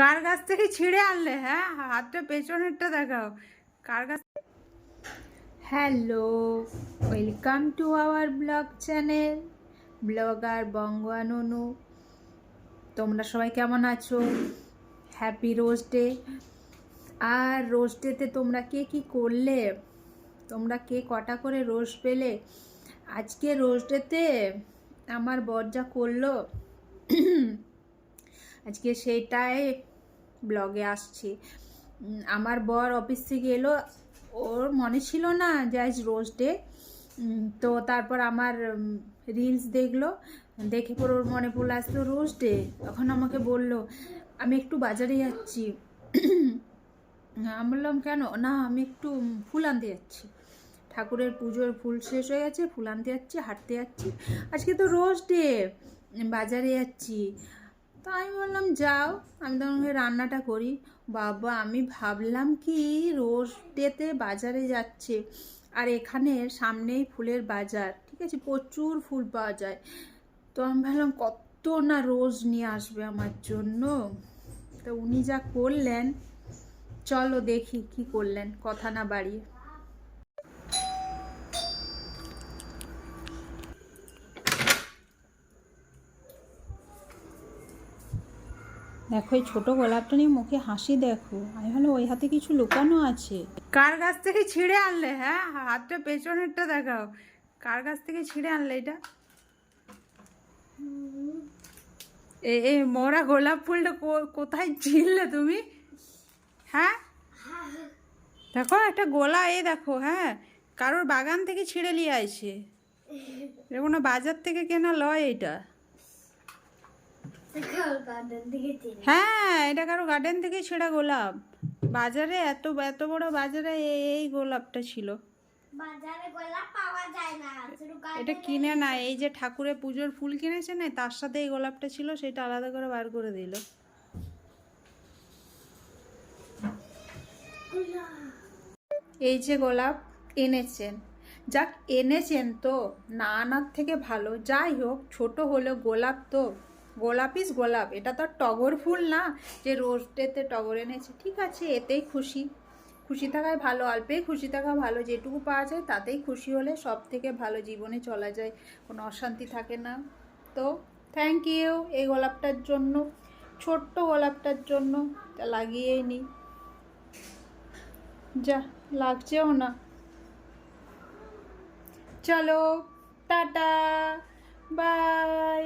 কার গাছ থেকে ছিঁড়ে আনলে? হ্যাঁ হাতটা পেছনেরটা দেখাও। কার গাছ hello welcome to our blog channel blogger বঙ্গাননু তোমরা সবাই কেমন আছো? হ্যাপি রোজ ডে আর রোজ ডেতে তোমরা কে কি করলে? তোমরা কে কটা করে রোজ পেলে? আজকে রোজ ডেতে আমার বর যা করল আজকে সেইটাই ব্লগে আসছি। আমার বর অফিস থেকে এলো ওর মনে ছিল না যে আজ রোজ ডে তো তারপর আমার রিলস দেখল। দেখে পর ওর মনে পড়ল তো রোজ ডে তখন আমাকে বলল, আমি একটু বাজারে যাচ্ছি। আমি বললাম, কেন? না, আমি একটু ফুল আনতে যাচ্ছি। ঠাকুরের পুজোর ফুল শেষ হয়ে গেছে, ফুল আনতে যাচ্ছি, হাঁটতে যাচ্ছি। আজকে তো রোজ ডে বাজারে যাচ্ছি। তো আমি বললাম, যাও। আমি তখন রান্নাটা করি। বাবা, আমি ভাবলাম কি রোজ ডেতে বাজারে যাচ্ছে আর এখানে সামনেই ফুলের বাজার, ঠিক আছে? প্রচুর ফুল পাওয়া যায়। তো আমি ভাবলাম, কত না রোজ নিয়ে আসবে আমার জন্য? তো উনি যা করলেন, চলো দেখি কি করলেন, কথা না বাড়িয়ে। দেখো, এই ছোট গোলাপটা নিয়ে মুখে হাসি দেখো। আমি ভালো ওই হাতে কিছু লুকানো আছে। কার গাছ থেকে ছিঁড়ে আনলে? হ্যাঁ হাতটা পেছনেরটা দেখাও। কার গাছ থেকে ছিঁড়ে আনলে এটা? এ মোরা গোলাপ ফুলটা কোথায় ছিঁড়লে তুমি? হ্যাঁ? দেখো, একটা গোলা, এ দেখো হ্যাঁ। কারোর বাগান থেকে ছিঁড়ে নিয়ে আসে। কোনো বাজার থেকে কেনা লয় এটা। হ্যাঁ এটা কারও গার্ডেন থেকে ছেঁড়া গোলাপ। বাজারে এত এত বড় বাজারে এই গোলাপটা ছিল। এটা কিনে না এই যে ঠাকুরের পুজোর ফুল কিনেছে না তার সাথে এই গোলাপটা ছিল সেটা আলাদা করে বার করে দিল। এই যে গোলাপ এনেছেন। যাক এনেছেন তো না আনার থেকে ভালো। যাই হোক ছোট হলেও গোলাপ তো গোলাপিস গোলাপ, এটা তো টগর ফুল না, যে রোজ ডেতে টগর এনেছে, ঠিক আছে, এতেই খুশি। খুশি থাকাই ভালো, অল্পেই খুশি থাকা ভালো, যেটুকু পাওয়া যায় তাতেই খুশি হলে সব থেকে ভালো জীবনে চলা যায়, কোনো অশান্তি থাকে না। তো থ্যাংক ইউ এই গোলাপটার জন্য, ছোট্ট গোলাপটার জন্য লাগিয়েই নিই যা, লাগছেও না। চলো, টাটা বাই